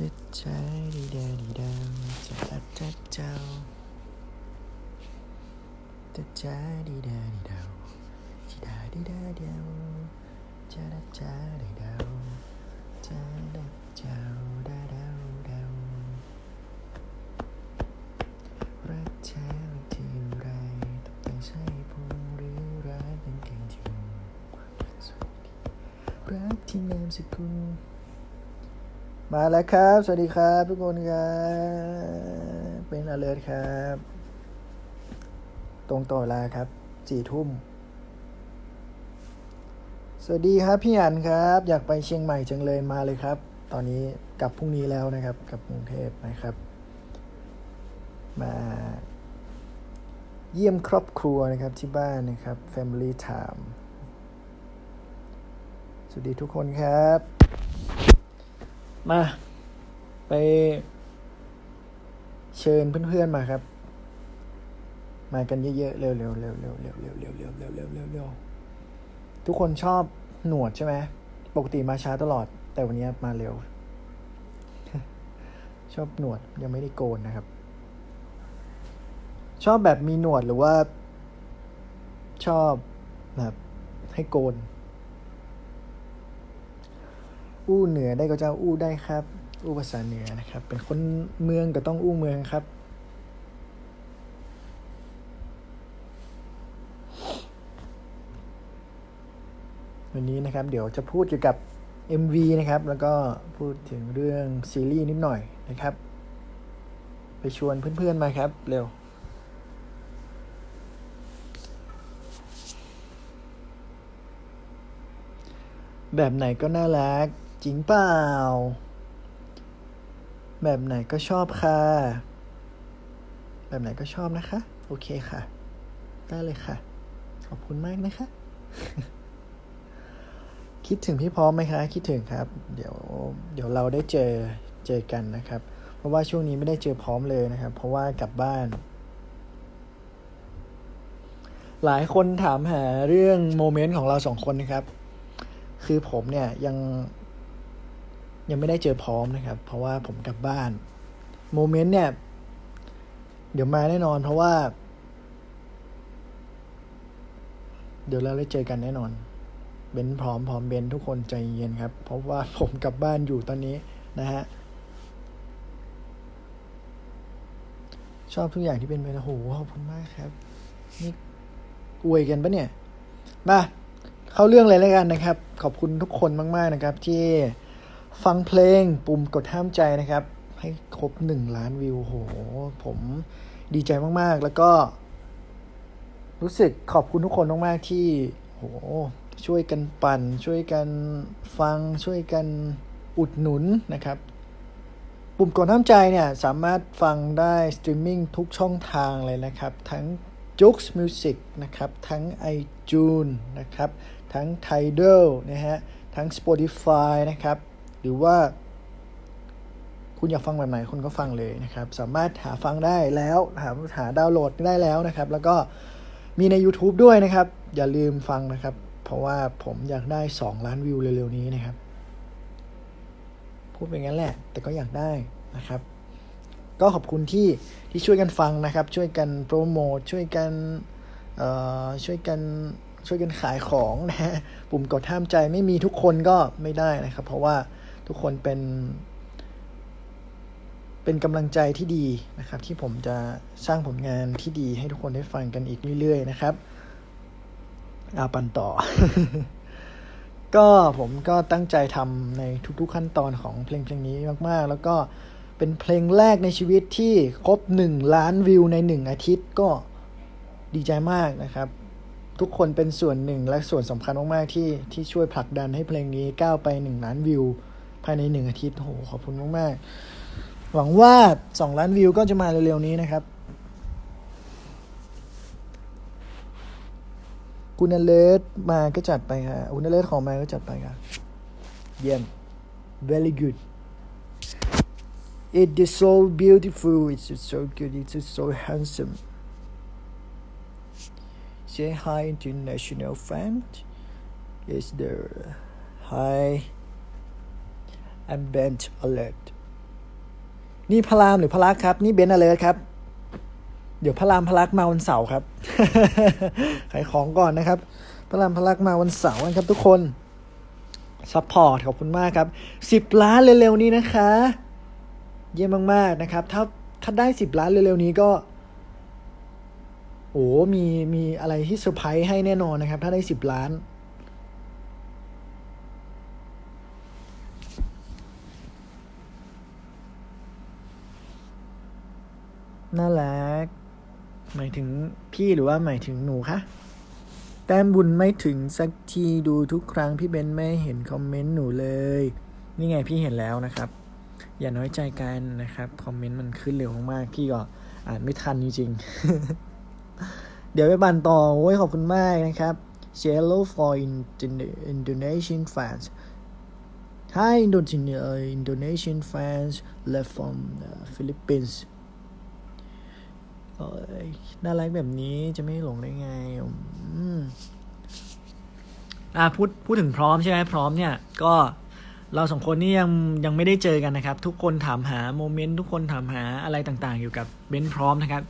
จะใจดีดาดีดาวจะตัดจัดเจ้าจะใจดีดาดีดาวจีดาดีดาเดียวจะดัดจ้าดีดาวจะดัดเจ้าดาดาวดาวรักแท้รักที่อยู่ไรตกแต่งใช่ผมหรือรักเป็นเพียงที่มุมรักที่นามสกุล มาแล้วครับ สวัสดีครับทุกคนครับ เป็นอเลิร์ครับ ตรงต่อเวลาครับสี่ทุ่ม สวัสดีครับพี่อันครับ อยากไปเชียงใหม่จังเลยมาเลยครับ ตอนนี้กลับพรุ่งนี้แล้วนะครับกลับกรุงเทพนะครับ มา เยี่ยมครอบครัวนะครับที่บ้านนะครับ Family Time สวัสดีทุกคนครับ มา ไป เชิญเพื่อนๆมาครับ มากันเยอะๆเร็วๆเร็วๆเร็วๆเร็วๆเร็วๆเร็วๆเร็วๆทุกคนชอบหนวดใช่ไหมปกติมาช้าตลอด แต่วันนี้มาเร็ว ชอบหนวดยังไม่ได้โกนนะครับ ชอบแบบมีหนวดหรือว่า ชอบแบบให้โกน อู้เหนือได้ก็เจ้าอู้ได้ครับ อู้ภาษาเหนือนะครับ เป็นคนเมืองก็ต้องอู้เมืองครับ วันนี้นะครับ เดี๋ยวจะพูดเกี่ยวกับ MV นะครับ แล้วก็พูดถึงเรื่องซีรีส์นิดหน่อยนะครับ ไปชวนเพื่อนๆมาครับ เร็วแบบไหนก็น่ารัก จริงเปล่า แบบไหนก็ชอบค่ะ แบบไหนก็ชอบนะคะ โอเคค่ะ ได้เลยค่ะ ขอบคุณมากนะคะ คิดถึงพี่พร้อมไหมคะ คิดถึงครับ เดี๋ยว เดี๋ยวเราได้เจอ เจอกันนะครับ เพราะว่าช่วงนี้ไม่ได้เจอพร้อมเลยนะครับ เพราะว่ากลับบ้าน หลายคนถามหาเรื่องโมเมนต์ของเราสองคนนะครับคือผมเนี่ยยัง ยังไม่ได้เจอพร้อมนะครับ เพราะว่าผมกลับบ้านโมเมนต์เนี่ย เดี๋ยวมาแน่นอน เพราะว่า เดี๋ยวเราได้เจอกันแน่นอน เบนพร้อมพร้อมเบนทุกคนใจเย็นครับ เพราะว่าผมกลับบ้านอยู่ตอนนี้นะฮะชอบทุกอย่างที่เป็นไปนะโหขอบคุณมากครับ นี่อวยกันปะเนี่ยมาเข้าเรื่องเลยแล้วกันนะครับ ขอบคุณทุกคนมาก ๆนะครับ ที่ ฟังเพลงปุ่มกดห้ามใจนะครับ ให้ครบหนึ่งล้านวิวโห ผมดีใจมาก ๆ แล้วก็ รู้สึกขอบคุณทุกคนมาก ๆ ที่โหช่วยกันปั่น ช่วยกันฟังช่วยกันอุดหนุนนะครับ ปุ่มกดห้ามใจเนี่ย สามารถฟังได้สตรีมมิ่งทุกช่องทางเลยนะครับ ทั้ง j o o x Music นะครับ ทั้ง iTunes นะครับ ทั้ง Tidal นะฮะ ทั้ง Spotify นะครับ หรือว่าคุณอยากฟังแบบไหนคุณก็ฟังเลยนะครับ สามารถหาฟังได้แล้วหาหาดาวน์โหลดได้แล้วนะครับ แล้วก็มีใน YouTube ด้วยนะครับ อย่าลืมฟังนะครับ เพราะว่าผมอยากได้ 2 ล้านวิวเร็วๆนี้นะครับ พูดไปงั้นแหละ แต่ก็อยากได้นะครับ ก็ขอบคุณที่ที่ช่วยกันฟังนะครับ ช่วยกันโปรโมทช่วยกันเอ่อช่วยกันช่วยกันขายของนะฮะปุ่มกดห้ามใจไม่มีทุกคนก็ไม่ได้นะครับ เพราะว่า ทุกคนเป็น เป็นกำลังใจที่ดีนะครับ ที่ผมจะสร้างผลงานที่ดีให้ทุกคนได้ฟังกันอีกเรื่อย ๆ นะครับอาปันต่อ ก็ผมก็ตั้งใจทำในทุกๆขั้นตอนของเพลงเพลงนี้มาก ๆ แล้วก็เป็นเพลงแรกในชีวิตที่ครบ 1 ล้านวิวใน 1 อาทิตย์ก็ดีใจมากนะครับ ทุกคนเป็นส่วนหนึ่งและส่วนสำคัญมาก ๆ ที่ที่ช่วยผลักดันให้เพลงนี้ก้าวไป 1 ล้านวิว ภายในหนึ่งอาทิตย์โหขอบคุณมาก ๆ หวังว่าสองล้านวิวก็จะมาเร็ว ๆ นี้นะครับ คุณอเลสมาก็จัดไปค่ะคุณอเลสของมาก็จัดไปค่ะเยี่ยม very good it is so beautiful it's so good it's so handsome say hi international friend is there hi I'm Bent Alert นี่พระรามหรือพระลักษ์ครับ นี่เบนซ์อเลร์ครับ เดี๋ยวพระรามพระลักษ์มาวันเสาร์ครับ ขายของก่อนนะครับ พระรามพระลักษ์มาวันเสาร์นะครับทุกคนซัพพอร์ตขอบคุณมากครับสิบล้านเร็วๆนี้นะคะ เยี่ยมมากๆนะครับ ถ้าถ้าได้สิบล้านเร็วๆนี้ก็ โอ้มีมีอะไรที่เซอร์ไพรส์ให้แน่นอนนะครับ ถ้าได้สิบล้าน น่ารัก หมายถึงพี่หรือว่าหมายถึงหนูคะแต้มบุญไม่ถึงสักทีดูทุกครั้งพี่เบนไม่เห็นคอมเมนต์หนูเลย นี่ไงพี่เห็นแล้วนะครับ อย่าน้อยใจกันนะครับ คอมเมนต์มันขึ้นเร็วมากพี่ก็อ่านไม่ทันจริงๆ เดี๋ยวไปบันต่อโอ้ยขอบคุณมากนะครับ Hello for Indonesian fans Hi Indonesian Indonesian fans left from uh, Philippines เอ้ยน่ารักแบบนี้จะไม่หลงได้ไงอืมอ่าพูดพูดถึงพร้อมใช่ไหมพร้อมเนี่ย ก็เราสองคนนี่ยังยังไม่ได้เจอกันนะครับ ทุกคนถามหาโมเมนต์ทุกคนถามหาอะไรต่างๆอยู่กับเบนพร้อมนะครับ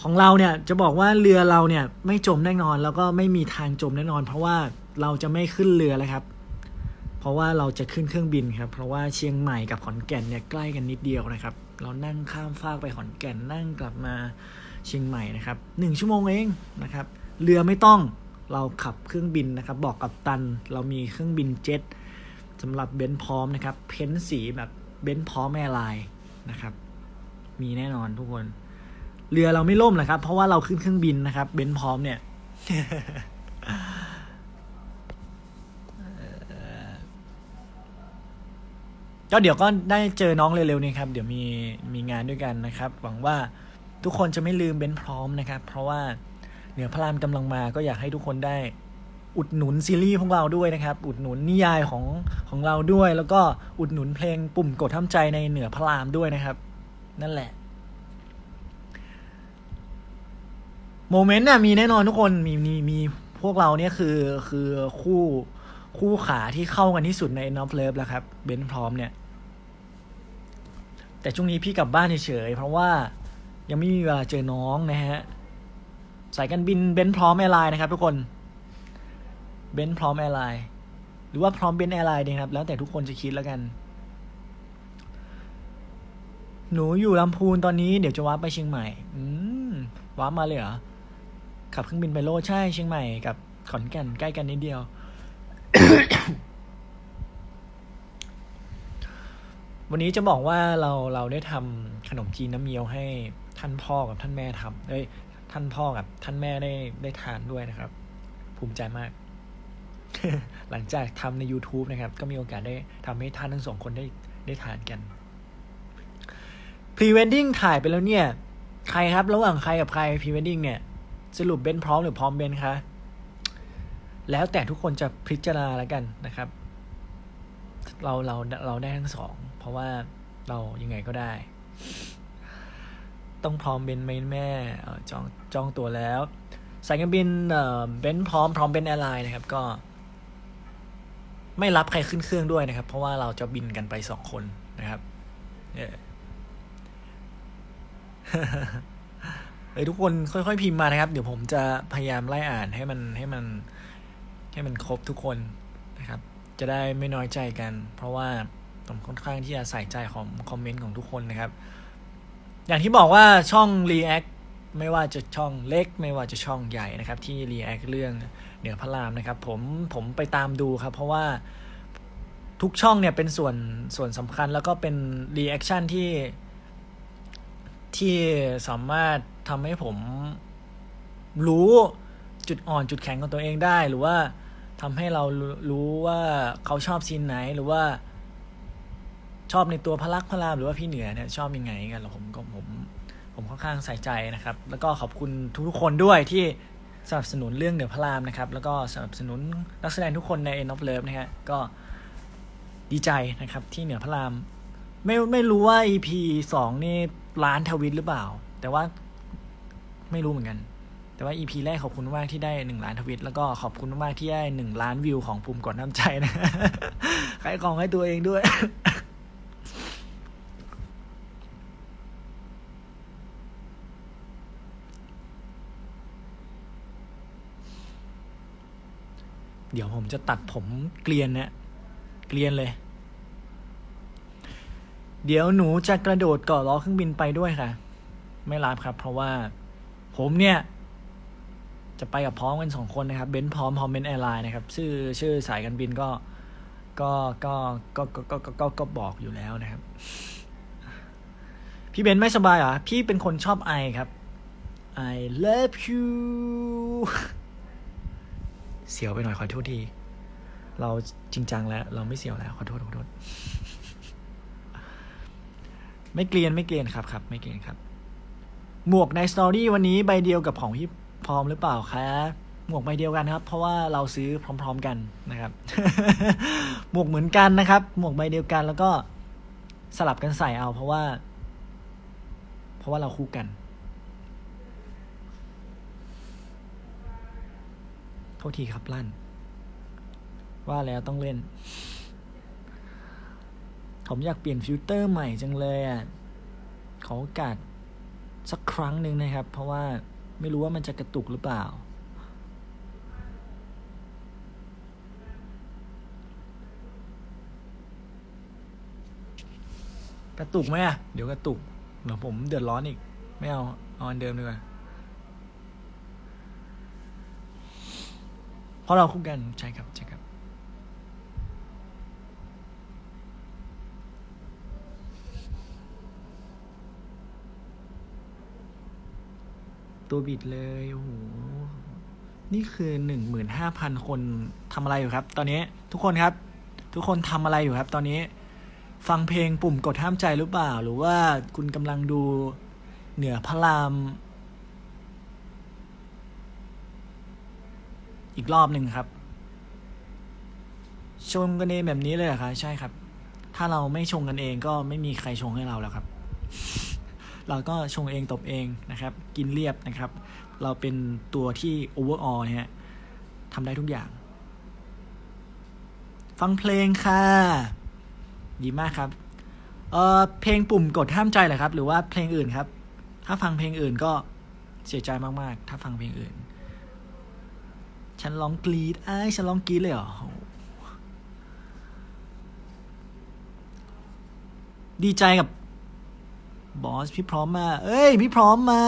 ของเราเนี่ยจะบอกว่าเรือเราเนี่ยไม่จมแน่นอน แล้วก็ไม่มีทางจมแน่นอน เพราะว่าเราจะไม่ขึ้นเรือแล้วครับ เพราะว่าเราจะขึ้นเครื่องบินครับ เพราะว่าเชียงใหม่กับขอนแก่นเนี่ยใกล้กันนิดเดียวนะครับ เรานั่งข้ามฟากไปขอนแก่นนั่งกลับมา เชียงใหม่นะครับหนึ่งชั่วโมงเองนะครับเรือไม่ต้องเราขับเครื่องบินนะครับ บอกกับตันเรามีเครื่องบินเจ็ตสำหรับเบนซ์พร้อมนะครับ เพ้นสีแบบเบนซ์พร้อมแอร์ไลน์นะครับ มีแน่นอนทุกคน เรือเราไม่ล่มนะครับ เพราะว่าเราขึ้นเครื่องบินนะครับเบนซ์พร้อมเนี่ยก็เดี๋ยวก็ได้เจอน้องเร็วๆนี้ครับ เดี๋ยวมีมีงานด้วยกันนะครับ หวังว่า ทุกคนจะไม่ลืมเบนพร้อมนะครับ เพราะว่าเหนือพระรามกำลังมาก็อยากให้ทุกคนได้อุดหนุนซีรีส์ของเราด้วยนะครับ อุดหนุนนิยายของของเราด้วย แล้วก็อุดหนุนเพลงปุ่มกดทำใจในเหนือพระรามด้วยนะครับ นั่นแหละโมเมนต์น่ะมีแน่นอนทุกคนมีมีมีพวกเราเนี่ยคือคือคู่คู่ขาที่เข้ากันที่สุดใน n o f Love แล้วครับเบนพร้อมเนี่ย แต่ช่วงนี้พี่กลับบ้านเฉยๆเพราะว่า ยังไม่มีเวลาเจอน้องนะฮะสายการบินเบนพร้อมแอร์ไลน์นะครับทุกคนเบนพร้อมแอร์ไลน์หรือว่าพร้อมเบนแอร์ไลน์ดีครับ แล้วแต่ทุกคนจะคิดแล้วกัน หนูอยู่ลำพูนตอนนี้เดี๋ยวจะว้าร์ปไปเชียงใหม่ อืมว้าร์ปมาเลยเหรอขับเครื่องบินไปโลใช่เชียงใหม่กับขอนแก่นใกล้กันนิดเดียว วันนี้จะบอกว่าเราเราได้ทำขนมจีนน้ำเงี้ยวให้ ท่านพ่อกับท่านแม่ทำเอ้ยท่านพ่อกับท่านแม่ได้ได้ทานด้วยนะครับ ภูมิใจมาก หลังจากทำใน YouTube นะครับ ก็มีโอกาสได้ทำให้ท่านทั้งสองคนได้ได้ทานกัน พรีเวดดิ้งถ่ายไปแล้วเนี่ย ใครครับ ระหว่างใครกับใครพรีเวดดิ้งเนี่ย สรุปเบนพร้อมหรือพร้อมเบนคะ แล้วแต่ทุกคนจะพิจารณาแล้วกันนะครับ เราเราเราได้ทั้งสอง เพราะว่าเรายังไงก็ได้ ต้องพร้อมเบนไหมแม่เอ่จองจองตัวแล้ว สายการบินเอ่อเบนพร้อมพร้อมเบนแอร์ไลน์นะครับก็ ไม่รับใครขึ้นเครื่องด้วยนะครับ เพราะว่าเราจะบินกันไปสองคนนะครับเออเฮ้ยทุกคนค่อยๆพิมพ์มานะครับ เดี๋ยวผมจะพยายามไล่อ่านให้มันให้มันให้มันครบทุกคนนะครับ จะได้ไม่น้อยใจกัน เพราะว่าผมค่อนข้างที่จะใส่ใจของคอมเมนต์ของทุกคนนะครับ อย่างที่บอกว่าช่อง React ไม่ว่าจะช่องเล็ก ไม่ว่าจะช่องใหญ่นะครับ ที่ React เรื่องเหนือพระรามนะครับ ผมผมไปตามดูครับ เพราะว่าทุกช่องเนี่ยเป็นส่วนส่วนสำคัญแล้วก็เป็น Reaction ที่ที่สามารถทำให้ผมรู้จุดอ่อนจุดแข็งของตัวเองได้ หรือว่าทำให้เรารู้รู้ว่าเขาชอบซีนไหนหรือว่า ชอบในตัวพระลักษมณ์พระรามหรือว่าพี่เหนือเนี่ยชอบยังไงกันแล้วผมก็ผมผมค่อนข้างใส่ใจนะครับ แล้วก็ขอบคุณทุกๆคนด้วยที่สนับสนุนเรื่องเหนือพระรามนะครับ แล้วก็สนับสนุนนักแสดงทุกคนใน End of Love นะฮะก็ดีใจนะครับที่เหนือพระราม ไม่ไม่รู้ว่า EP สองนี่ล้านทวิตหรือเปล่า แต่ว่าไม่รู้เหมือนกัน แต่ว่า EP แรกขอบคุณมากที่ได้หนึ่งล้านทวิต แล้วก็ขอบคุณมากที่ได้หนึ่งล้านวิวของภูมิกดน้ำใจนะขายของให้ตัวเองด้วย เดี๋ยวผมจะตัดผมเกลียนเนะเกลียนเลย เดี๋ยวหนูจะกระโดดเกาะล้อเครื่องบินไปด้วยค่ะ ไม่รับครับ เพราะว่าผมเนี่ย จะไปกับพร้อมกันสองคนนะครับเบนพร้อมพร้อมเบนแอร์ไลน์นะครับ ชื่อชื่อสายการบินก็ก็ก็ก็ก็ก็ก็บอกอยู่แล้วนะครับ พี่เบนไม่สบายเหรอ พี่เป็นคนชอบไอครับ I love you เสียวไปหน่อยขอโทษทีเราจริงจังแล้ว เราไม่เสียวแล้ว ขอโทษขอโทษไม่เกลียนไม่เกลียนครับครับไม่เกลียนครับ หมวกในสตอรี่วันนี้ใบเดียวกับของพี่พร้อมหรือเปล่าคะหมวกใบเดียวกันครับ เพราะว่าเราซื้อพร้อม ๆกันนะครับ หมวกเหมือนกันนะครับ หมวกใบเดียวกันแล้วก็สลับกันใส่เอา เพราะว่า เพราะว่าเราคู่กัน ทษทีครับลั่น ว่าแล้วต้องเล่น ผมอยากเปลี่ยนฟิลเตอร์ใหม่จังเลยอะ ขอโอกาสสักครั้งหนึ่งนะครับ เพราะว่าไม่รู้ว่ามันจะกระตุกหรือเปล่า กระตุกไหมอะ เดี๋ยวกระตุกเดี๋ยวผมเดือดร้อนอีก ไม่เอา เอาอันเดิมดีกว่า เพราะเราคู่กันใช่ครับใช่ครับ ตัวบิดเลยโอ้โหนี่คือหนึ่งหมื่นห้าพันคนทำอะไรอยู่ครับ ตอนนี้ทุกคนครับ ทุกคนทำอะไรอยู่ครับ ตอนนี้ ฟังเพลงปุ่มกดห้ามใจหรือเปล่า หรือว่าคุณกำลังดูเหนือพระราม อีกรอบหนึ่งครับชมกันเองแบบนี้เลยเหรอคะใช่ครับ ถ้าเราไม่ชงกันเองก็ไม่มีใครชงให้เราแล้วครับ เราก็ชงเองตบเองนะครับ กินเรียบนะครับ เราเป็นตัวที่โอเวอร์ออเนี่ยทำได้ทุกอย่าง ฟังเพลงค่ะ ดีมากครับเออเพลงปุ่มกดห้ามใจเหรอครับ หรือว่าเพลงอื่นครับ ถ้าฟังเพลงอื่นก็เสียใจมากๆ ถ้าฟังเพลงอื่น ฉันร้องกรีดไอ้ฉันร้องกรีดเลยเหรอ ดีใจกับบอสพี่พร้อมมา เอ้ย พี่พร้อมมา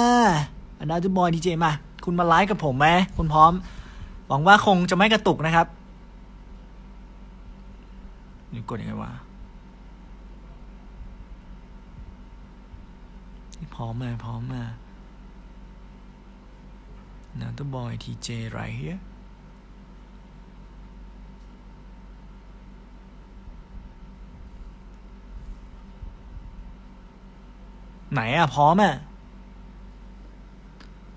อันดาจูบอยดีเจมา คุณมาไลฟ์กับผมไหมคุณพร้อม หวังว่าคงจะไม่กระตุกนะครับนี่กดยังไงวะพี่พร้อมมาพร้อมมานาตัวบอยทีเจ ไหนอะพร้อมอะ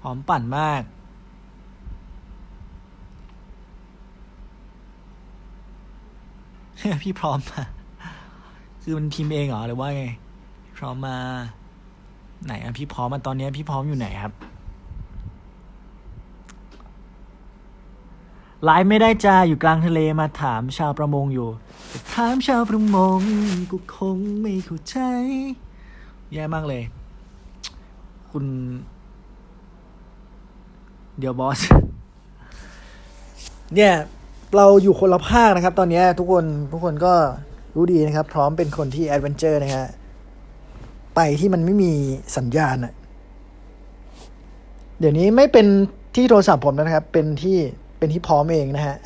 พร้อมปั่นมาก พี่พร้อมมาคือมันพิมพ์เองเหรอหรือว่าไงพี่พร้อมมา ไหนอะพี่พร้อมมาตอนนี้พี่พร้อมอยู่ไหนครับไลฟ์ไม่ได้จ้าอยู่กลางทะเลมาถามชาวประมงอยู่ ถามชาวประมงกูคงไม่เข้าใจ แย่มากเลย คุณ เดี๋ยวบอส เนี่ย เราอยู่คนละภาคนะครับ ตอนนี้ทุกคนทุกคนก็รู้ดีนะครับ พร้อมเป็นคนที่แอดเวนเจอร์นะฮะไปที่มันไม่มีสัญญาณอะเดี๋ยวนี้ไม่เป็นที่โทรศัพท์ผมนะครับ เป็นที่เป็นที่พร้อมเองนะฮะ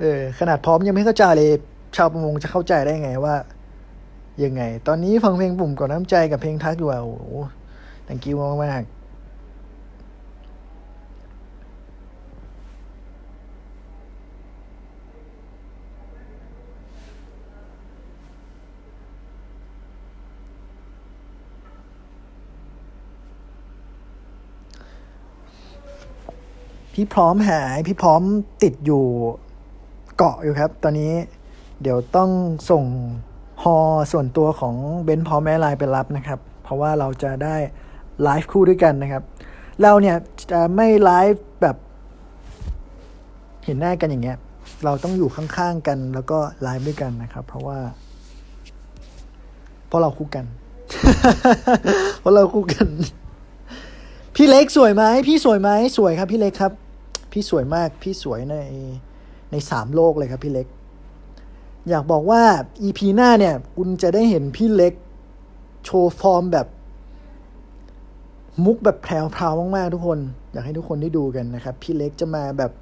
เออขนาดพร้อมยังไม่เข้าใจเลย ชาวประมงจะเข้าใจได้ไงว่า ยังไง ตอนนี้ฟังเพลงปุ่มก่อนน้ำใจกับเพลงทักอยู่อะโอ้โห thank you มากมากพี่พร้อมหายพี่พร้อมติดอยู่เกาะอยู่ครับ ตอนนี้เดี๋ยวต้องส่ง ฮอส่วนตัวของเบนซ์พอแม่ลน์ไปรับนะครับ เพราะว่าเราจะได้ไลฟ์คู่ด้วยกันนะครับ เราเนี่ยจะไม่ไลฟ์แบบเห็นหน้ากันอย่างเงี้ย เราต้องอยู่ข้างๆกันแล้วก็ไลฟ์ด้วยกันนะครับ เพราะว่า เพราะเราคู่กัน เพราะเราคู่กัน พี่เล็กสวยไหมพี่สวยไหมสวยครับ พี่เล็กครับ พี่สวยมาก พี่สวยในในสามโลกเลยครับ พี่เล็ก อยากบอกว่า EP หน้าเนี่ย คุณจะได้เห็นพี่เล็ก โชว์ฟอร์มแบบ มุกแบบแพรวๆมากๆ ทุกคน อยากให้ทุกคนได้ดูกันนะครับ พี่เล็กจะมาแบบ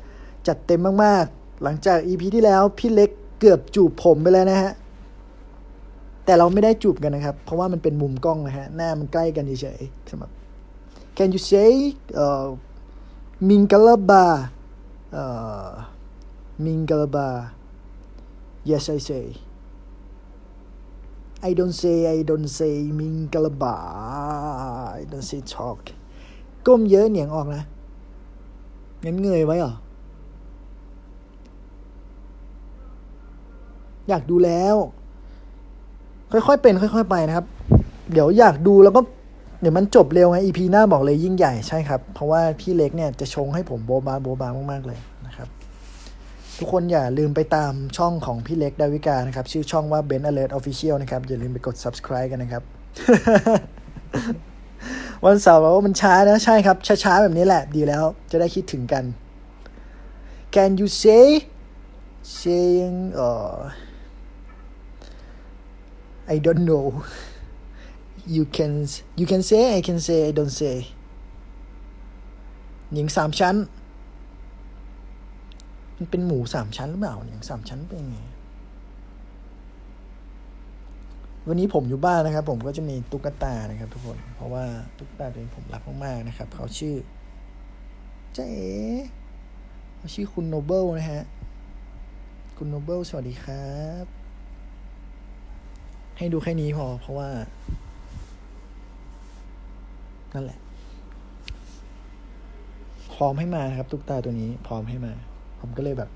จัดเต็มมากๆ หลังจาก EP ที่แล้วพี่เล็กเกือบจูบผมไปแล้วนะฮะ แต่เราไม่ได้จูบกันนะครับ เพราะว่ามันเป็นมุมกล้องนะฮะ หน้ามันใกล้กันเฉยๆสำหรับ Can you say เอ่อมิ Yes I say I don't say I don't say มิงกลาบา I don't say talk ก้มเยอะเหนียงออกนะงั้นเงยไว้เหรอ อยากดูแล้ว ค่อยๆเป็น ค่อย ๆ ไปนะครับ เดี๋ยวอยากดูแล้วก็เดี๋ยวมันจบเร็วไง EP หน้าบอกเลยยิ่งใหญ่ใช่ครับ เพราะว่าพี่เล็กเนี่ยจะชงให้ผมโบบาโบบามากๆเลย ทุกคนอย่าลืมไปตามช่องของพี่เล็กดาวิกานะครับ ชื่อช่องว่า Ben Alert Official นะครับ อย่าลืมไปกด subscribe กันนะครับ วันเสาร์ว่ามันช้านะ ใช่ครับ ช้าๆ แบบนี้แหละดีแล้ว จะได้คิดถึงกัน Can you say saying เอ่อ I don't know you can you can say I can say I don't say หญิงสามชั้น มันเป็นหมูสามชั้นหรือเปล่าหญิงสามชั้นเป็นไง วันนี้ผมอยู่บ้านนะครับ ผมก็จะมีตุ๊กตานะครับ ทุกคน เพราะว่าตุ๊กตาตัวนี้ผมรักมากๆนะครับ เขาชื่อเจ๊เขาชื่อคุณโนเบิลนะฮะ คุณโนเบิลสวัสดีครับ ให้ดูแค่นี้พอ เพราะว่า นั่นแหละพร้อมให้มาครับ ตุ๊กตาตัวนี้พร้อมให้มา ผมก็เลยแบบ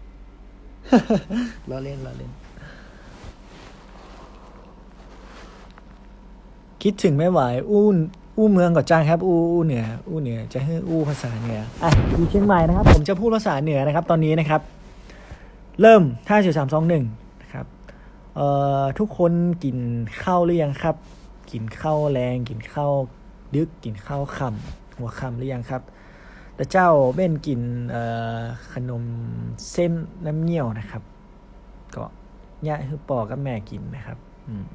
ล้อเล่นล้อเล่น คิดถึงไม่ไหว อู้อู้เมืองก่อนจ้างครับ อู้อู้เหนืออู้เหนือจะให้อู้ภาษาเหนืออะอยู่เชียงใหม่นะครับ ผมจะพูดภาษาเหนือนะครับ ตอนนี้นะครับ เริ่มห้าสี่สามสองหนึ่งนะครับเอ่อทุกคนกินข้าวหรือยังครับ กินข้าวแรงกินข้าวดึกกินข้าวค่ำหัวค่ำหรือยังครับ แต่เจ้าเบ้นกินขนมเส้นน้ำเงี้ยวนะครับ ก็ย่าคือปอกับแม่กินนะครับ อืม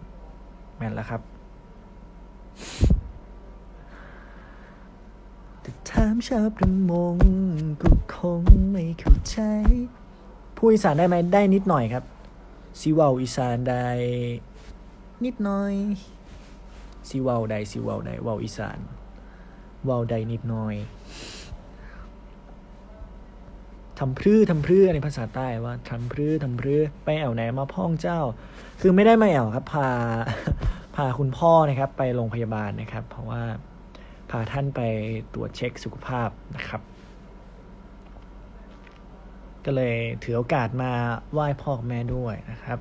แม่นแล้วครับแต่ถามชาวประมงก็คงไม่เข้าใจพูดอีสานได้ไหมได้นิดหน่อยครับสิเว้าอีสานได้นิดหน่อยสิเว้าได้สิเว้าได้ว้าอีสานว้าได้นิดหน่อย ทำพรื้ทำพรื้ในภาษาใต้ว่าทำพรื้ทำพรื้ไปแอวไหนมาพ่องเจ้า คือไม่ได้มาแอวครับ พาพาคุณพ่อนะครับ ไปโรงพยาบาลนะครับ เพราะว่าพาท่านไปตรวจเช็คสุขภาพนะครับ ก็เลยถือโอกาสมาไหว้พ่อแม่ด้วยนะครับ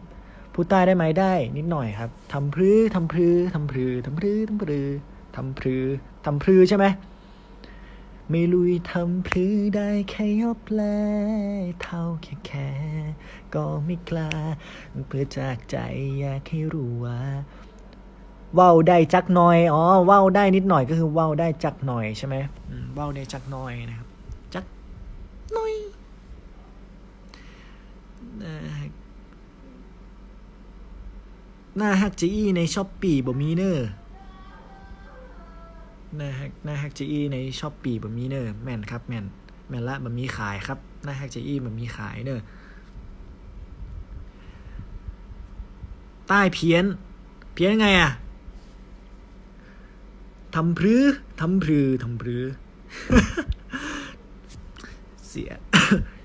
พูดใต้ได้ไหมได้นิดหน่อยครับทำพรื้ทำพรื้ทำพรื้ทำพรื้ทำพรื้ทำพรื้ทำพรื้ใช่ไหม ไม่ลุยทำพื้ได้แค่ยบแล เท่าแค่แค่ก็ไม่กล้า เพื่อจากใจอยากให้รู้ว่าว้าได้จักหน่อย อ๋อว้าได้นิดหน่อยก็คือว้าได้จักหน่อยใช่ไหมอืมว้าได้จักหน่อยนะครับ จักหน่อยหน้าฮักจีอีในช้อปปี้บ่มีเนอ หน้าฮักหน้าฮักจีอีในช้อปปี้บ่มีเนอแม่นครับแม่นแม่นละบ่มีขายครับหน้าฮักจีอีบ่มีขายเนอใต้เพี้ยน เพี้ยนไงอะทำพรือทำพรือทำพรือเสีย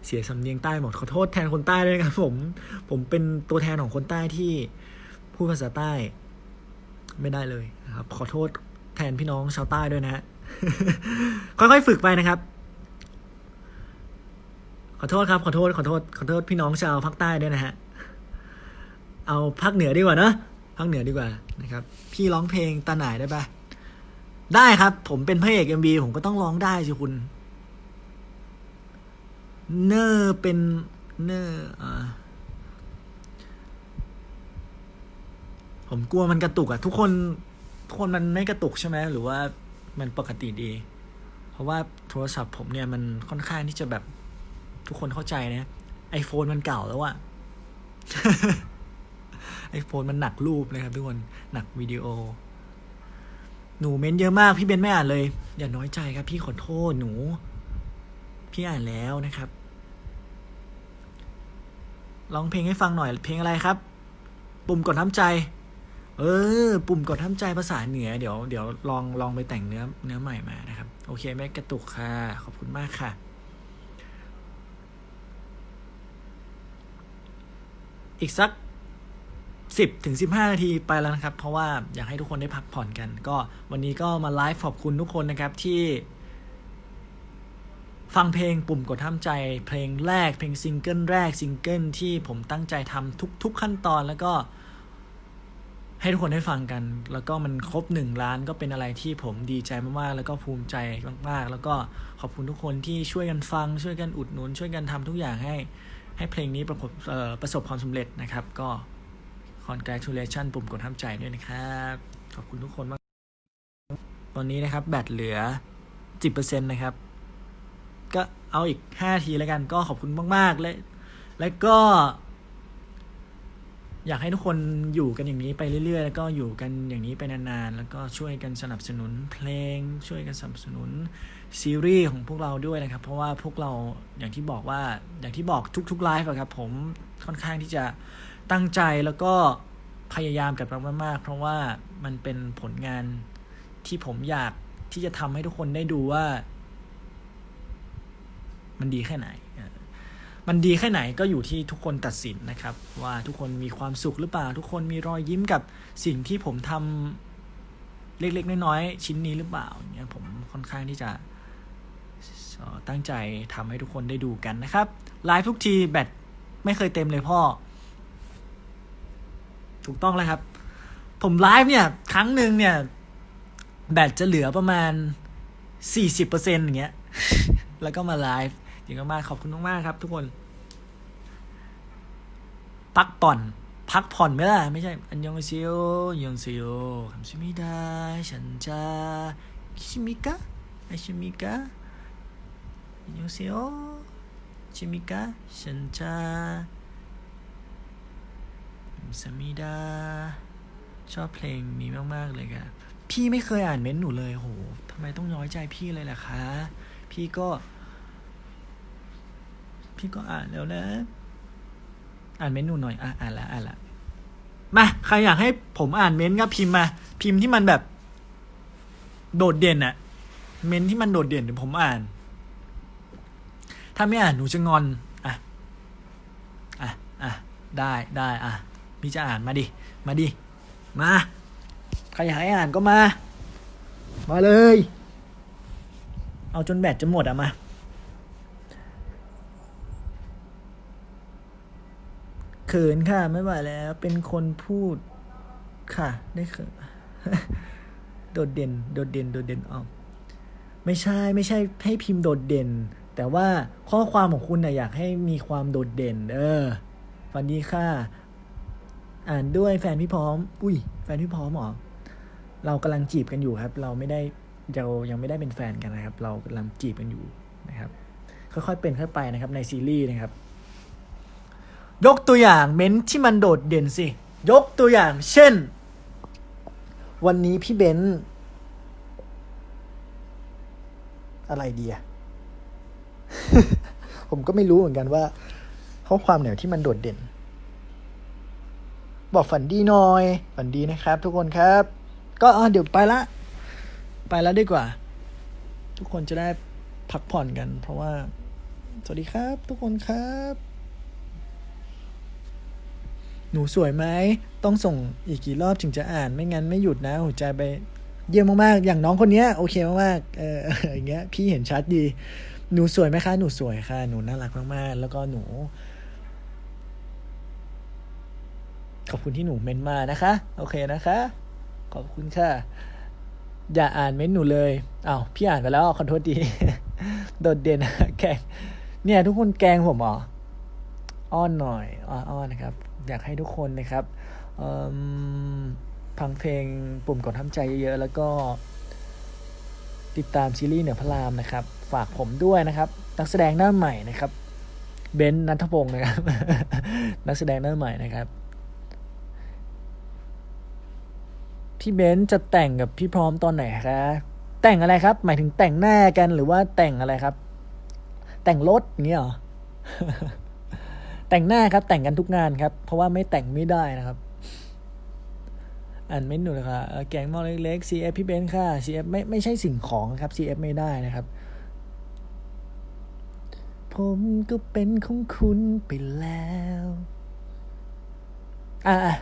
เสียสำเนียงใต้หมดขอโทษแทนคนใต้ด้วยครับผมผมเป็นตัวแทนของคนใต้ที่พูดภาษาใต้ไม่ได้เลยนะครับ ขอโทษ แทนพี่น้องชาวใต้ด้วยนะฮะค่อยๆฝึกไปนะครับ ขอโทษครับ ขอโทษขอโทษขอโทษพี่น้องชาวภาคใต้ด้วยนะฮะเอาภาคเหนือดีกว่าเนอะภาคเหนือดีกว่านะครับ พี่ร้องเพลงตาหน่ายได้ปะได้ครับ ผมเป็นพระเอกเอ็มบีผมก็ต้องร้องได้สิคุณ เนอร์เป็นเนอร์อ่าผมกลัวมันกระตุกอะทุกคน ทุกคนมันไม่กระตุกใช่ไหมหรือว่ามันปกติดี เพราะว่าโทรศัพท์ผมเนี่ยมันค่อนข้างที่จะแบบทุกคนเข้าใจนะไอโฟนมันเก่าแล้วอะไอโฟนมันหนักรูปนะครับทุกคน หนักวิดีโอ หนูเม้นเยอะมาก พี่เบนไม่อ่านเลย อย่าน้อยใจครับ พี่ขอโทษหนู พี่อ่านแล้วนะครับร้องเพลงให้ฟังหน่อย เพลงอะไรครับ ปุ่มกดทำใจ เออ ปุ่มกดทำใจภาษาเหนือเดี๋ยวเดี๋ยวลองลองไปแต่งเนื้อเนื้อใหม่มานะครับ โอเคแม่กระตุกค่ะ ขอบคุณมากค่ะ อีกสักสิบถึงสิบห้านาทีไปแล้วนะครับ เพราะว่าอยากให้ทุกคนได้พักผ่อนกัน ก็วันนี้ก็มาไลฟ์ขอบคุณทุกคนนะครับที่ ฟังเพลงปุ่มกดห้ามใจ เพลงแรกเพลงซิงเกิลแรกซิงเกิลที่ผมตั้งใจทำทุก ๆ ขั้นตอนแล้วก็ ให้ทุกคนได้ฟังกัน แล้วก็มันครบหนึ่งล้านก็เป็นอะไรที่ผมดีใจมากๆ แล้วก็ภูมิใจมากๆ แล้วก็ขอบคุณทุกคนที่ช่วยกันฟัง ช่วยกันอุดหนุน ช่วยกันทำทุกอย่างให้ ให้เพลงนี้ประสบประสบความสำเร็จนะครับ ก็ congratulation ปุ่มกดห้าใจด้วยนะครับ ขอบคุณทุกคนมาก ตอนนี้นะครับแบตเหลือ 10%นะครับ ก็เอาอีก 5 ทีแล้วกันก็ขอบคุณมากๆและและก็ อยากให้ทุกคนอยู่กันอย่างนี้ไปเรื่อยๆ แล้วก็อยู่กันอย่างนี้ไปนานๆ แล้วก็ช่วยกันสนับสนุนเพลง ช่วยกันสนับสนุนซีรีส์ของพวกเราด้วยนะครับ เพราะว่าพวกเราอย่างที่บอกว่าอย่างที่บอกทุกๆไลฟ์ครับผมค่อนข้างที่จะตั้งใจแล้วก็พยายามกับมันมากๆ เพราะว่ามันเป็นผลงานที่ผมอยากที่จะทำให้ทุกคนได้ดูว่า มันดีแค่ไหน มันดีแค่ไหนก็อยู่ที่ทุกคนตัดสินนะครับ ว่าทุกคนมีความสุขหรือเปล่า ทุกคนมีรอยยิ้มกับสิ่งที่ผมทำเล็ก ๆ น้อยๆชิ้นนี้หรือเปล่าอย่างเงี้ยผมค่อนข้างที่จะตั้งใจทำให้ทุกคนได้ดูกันนะครับไลฟ์ทุกทีแบตไม่เคยเต็มเลยพ่อ ถูกต้องแล้วครับ ผมไลฟ์เนี่ยครั้งหนึ่งเนี่ย แบตจะเหลือประมาณสี่สิบเปอร์เซ็นต์อย่างเงี้ย แล้วก็มาไลฟ์ จริงมากๆขอบคุณมากๆครับ ทุกคน พักผ่อน พักผ่อนไหมล่ะ ไม่ใช่ อันยองซียวยองซียวคำชิมิดาฉันจะชิมิกะไอชิมิกะอันยองซียวชิมิกะฉันจะสมิดาชอบเพลงนี้มาก ๆ เลยค่ะ พี่ไม่เคยอ่านเม้นหนูเลยโหทำไมต้องน้อยใจพี่เลยล่ะคะ พี่ก็ พี่ก็อ่านแล้วนะ อ่านเมนูหน่อยอะอ่านละอ่านละมาใครอยากให้ผมอ่านเมนต์ก็พิมพ์มา พิมพ์ที่มันแบบ โดดเด่นอะเมนต์ที่มันโดดเด่นเดี๋ยวผมอ่าน ถ้าไม่อ่านหนูจะงอนอะอะอะได้ได้อะพี่จะอ่านมาดิมาดิมาใครอยากให้อ่านก็มา มาเลย เอาจนแบตจะหมดอะมา ขินค่ะ ไม่ไหวแล้ว เป็นคนพูดค่ะ ได้เขินโดดเด่น โดดเด่น โดดเด่นออกไม่ใช่ไม่ใช่ให้พิมพ์โดดเด่น แต่ว่าข้อความของคุณน่ะอยากให้มีความโดดเด่น เออฝันดีค่ะ อ่านด้วยแฟนพี่พร้อม อุ้ย แฟนพี่พร้อมหรอเรากำลังจีบกันอยู่ครับ เราไม่ได้เรายังไม่ได้เป็นแฟนกันนะครับ เรากำลังจีบกันอยู่นะครับ ค่อยๆเป็นค่อยไปนะครับในซีรีส์นะครับ ยกตัวอย่างเม้นท์ที่มันโดดเด่นสิ ยกตัวอย่าง เช่น วันนี้พี่เบนอะไรดีอะผมก็ไม่รู้เหมือนกันว่าข้อความไหนที่มันโดดเด่น บอกฝันดีหน่อย ฝันดีนะครับ ทุกคนครับ ก็เดี๋ยวไปละ ไปแล้วดีกว่า ทุกคนจะได้พักผ่อนกัน เพราะว่า สวัสดีครับ ทุกคนครับ หนูสวยไหม ต้องส่งอีกกี่รอบถึงจะอ่าน ไม่งั้นไม่หยุดนะหัวใจไปเยี่ยมมากๆ อย่างน้องคนเนี้ยโอเคมากๆ เอออย่างเงี้ย พี่เห็นชัดดี หนูสวยไหมคะ หนูสวยค่ะ หนูน่ารักมากๆ แล้วก็หนู ขอบคุณที่หนูเมนมานะคะ โอเคนะคะ ขอบคุณค่ะ อย่าอ่านเม้นต์หนูเลยอา้าวพี่อ่านไปแล้วขอโทษดีโดดเด่นแกงเนี่ย ทุกคนแกงผมหรออ้อนหน่อยอ้อนอ้อนนะครับ อยากให้ทุกคนนะครับฟังเพลงปุ่มกดทำใจเยอะๆ แล้วก็ ติดตามซีรีส์เหนือพระรามนะครับ ฝากผมด้วยนะครับ นักแสดงหน้าใหม่นะครับ เบนซ์นัทพงศ์นะครับ นักแสดงหน้าใหม่นะครับ พี่เบนซ์จะแต่งกับพี่พร้อมตอนไหนคะแต่งอะไรครับ หมายถึงแต่งหน้ากันหรือว่าแต่งอะไรครับ แต่งรถอย่างเงี้ยเหรอ แต่งหน้าครับแต่งกันทุกงานครับ เพราะว่าไม่แต่งไม่ได้นะครับอ่านไม่หนูเลยค่ะแกงหมอเล็กๆ CF พี่เบนค่ะ CF ไม่ไม่ใช่สิ่งของครับ CF ไม่ได้นะครับ ผมก็เป็นของคุณไปแล้ว อะ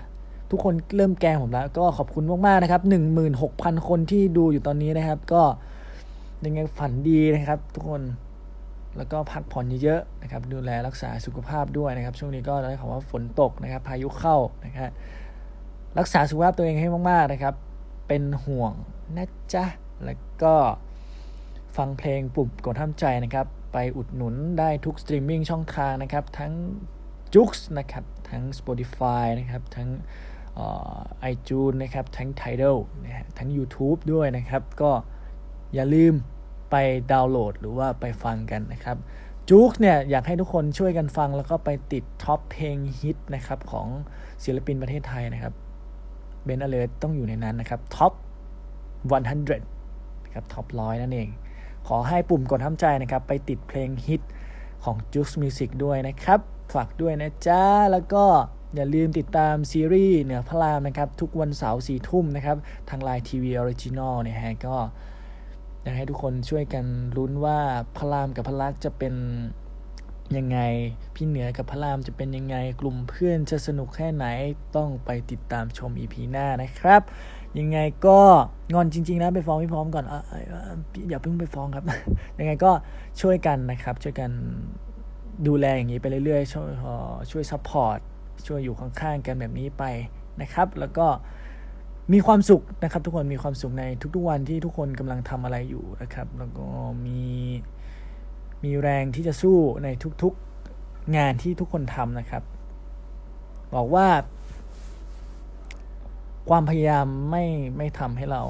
ทุกคนเริ่มแกงผมแล้ว ก็ขอบคุณมากๆนะครับหนึ่งหมื่นหกพันคนที่ดูอยู่ตอนนี้นะครับ ก็ยังไงฝันดีนะครับ ทุกคน แล้วก็พักผ่อนเยอะๆนะครับดูแลรักษาสุขภาพด้วยนะครับ ช่วงนี้ก็ได้ข่าวว่าฝนตกนะครับ พายุเข้านะครับรักษาสุขภาพตัวเองให้มากๆนะครับ เป็นห่วงนะจ๊ะแล้วก็ฟังเพลงปุ่มกดห้ามใจนะครับ ไปอุดหนุนได้ทุกสตรีมมิ่งช่องทางนะครับ ทั้ง j u x นะครับ ทั้ง Spotify นะครับ ทั้งไอจูนนะครับ ทั้ง Tidal นะฮะทั้ง YouTube ด้วยนะครับ ก็อย่าลืม ไปดาวน์โหลดหรือว่าไปฟังกันนะครับจู๊กเนี่ยอยากให้ทุกคนช่วยกันฟังแล้วก็ไปติดท็อปเพลงฮิตนะครับของศิลปินประเทศไทยนะครับเบนอเลร์ต้องอยู่ในนั้นนะครับท็อป100นะครับท็อปร้อยนั่นเอง ขอให้ปุ่มกดห้ามใจนะครับ ไปติดเพลงฮิตของ j u x Music ด้วยนะครับ ฝากด้วยนะจ๊ะ แล้วก็อย่าลืมติดตามซีรีส์เหนือพระรามนะครับ ทุกวันเสาร์สี่ทุ่มนะครับ ทางไลน์ทีวีออริจินอลเนี่ยฮะก็ อยากให้ทุกคนช่วยกันลุ้นว่าพระรามกับพระลักษณ์จะเป็นยังไง พี่เหนือกับพระรามจะเป็นยังไง กลุ่มเพื่อนจะสนุกแค่ไหนต้องไปติดตามชม EP หน้านะครับ ยังไงก็งอนจริง ๆ นะไปฟ้องพี่พร้อมก่อนเอออย่าเพิ่งไปฟ้องครับ ยังไงก็ช่วยกันนะครับ ช่วยกันดูแลอย่างนี้ไปเรื่อยๆ ช่วยช่วยซัพพอร์ตช่วยอยู่ข้างๆกันแบบนี้ไปนะครับ แล้วก็ มีความสุขนะครับทุกคนมีความสุขในทุกๆวันที่ทุกคนกำลังทำอะไรอยู่นะครับ แล้วก็มีมีแรงที่จะสู้ในทุกๆงานที่ทุกคนทำนะครับ บอกว่า ความพยายามไม่ไม่ทำให้เรา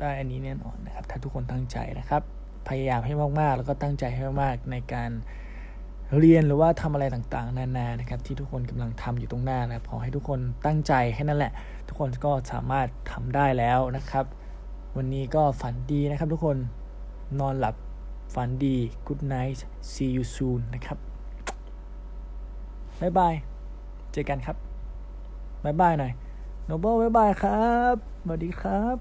ได้อันนี้แน่นอนนะครับ ถ้าทุกคนตั้งใจนะครับ พยายามให้มากๆ แล้วก็ตั้งใจให้มากๆในการ เรียนหรือว่าทำอะไรต่างๆ นานานะครับที่ทุกคนกำลังทำอยู่ตรงหน้านะครับขอให้ทุกคนตั้งใจแค่นั้นแหละ ทุกคนก็สามารถทำได้แล้วนะครับ วันนี้ก็ฝันดีนะครับทุกคนนอนหลับฝันดี good night see you soon นะครับบ๊ายบาย เจอกันครับบ๊ายบายหน่อยโนเบิลบ๊ายบายครับสวัสดีครับ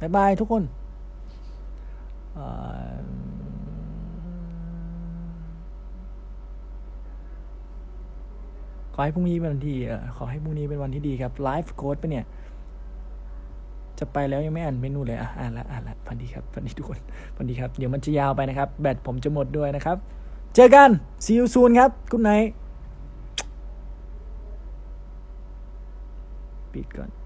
บ๊ายบายทุกคน อให้พรุ่งนี้เป็นวันที่ขอให้พรุ่งนี้เป็นวันที่ดีครับไลฟ์โค้ดไปเนี่ย จะไปแล้วยังไม่อ่านเมนูเลยอะอ่านละอ่านละพันดีครับพันดีทุกคนพันดีครับ เดี๋ยวมันจะยาวไปนะครับ แบตผมจะหมดด้วยนะครับ เจอกันซีอูซูนครับคุณไหนปิดก่อน